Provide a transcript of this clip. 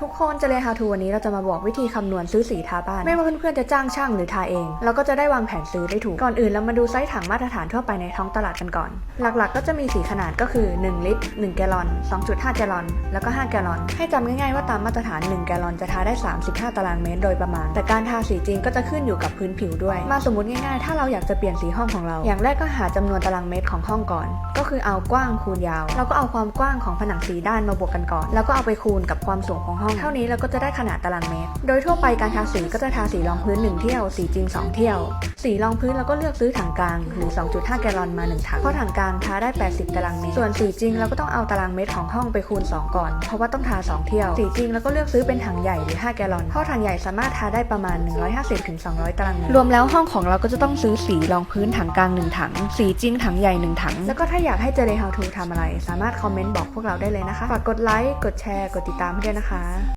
ทุกคนจะเรียน How to วันนี้เราจะมาบอกวิธีคำนวณซื้อสีทาบ้าน ไม่ว่าเพื่อนๆจะจ้างช่างหรือทาเอง เราก็จะได้วางแผนซื้อได้ถูก ก่อนอื่นเรามาดูไซส์ถังมาตรฐานทั่วไปในท้องตลาดกันก่อน หลักๆ ก็จะมีสีขนาดก็คือ 1 ลิตร 1 แกลลอน 2.5 แกลลอน แล้วก็ 5 แกลลอน ให้จำง่ายๆว่าตามมาตรฐาน 1 แกลลอนจะทาได้ 35 ตารางเมตรโดยประมาณ แต่การทาสีจริงก็จะขึ้นอยู่กับพื้นผิวด้วย มาสมมติง่ายๆ ถ้าเราอยากจะเปลี่ยนสีห้องของเรา อย่างแรกก็หาจำนวนตารางเมตรของห้องก่อน ก็คือเอากว้างคูณยาว เราก็เอาความกว้างของผนังสีด้านมาบวกกันก่อน แล้วก็เอาไปคูณกับความสูงของห้อง เท่านี้เราก็จะได้ขนาดตารางเมตร โดยทั่วไปการทาสีก็จะทาสีรองพื้น 1 เที่ยว สีจริง 2 เที่ยว สีรองพื้นเราก็เลือกซื้อถังกลางหรือ 2.5 แกลลอนมา 1 ถัง เพราะถังกลางทาได้ 80 ตารางเมตร ส่วนสีจริงเราก็ต้องเอาตารางเมตรของห้องไปคูณ 2 ก่อน เพราะว่าต้องทา 2 เที่ยว สีจริงเราก็เลือกซื้อเป็นถังใหญ่หรือ 5 แกลลอน เพราะถังใหญ่สามารถทาได้ประมาณ 150-200 ตารางเมตร รวมแล้วห้องของเราก็จะต้องซื้อสีรองพื้นถังกลาง 1 ถัง สีจริงถังใหญ่ 1 ถัง แล้วก็ถ้าอยากให้เจเล How to ทำอะไร สามารถคอมเมนต์บอกพวกเราได้เลยนะคะ ฝากกดไลค์ กดแชร์ กดติดตามให้ด้วยนะคะ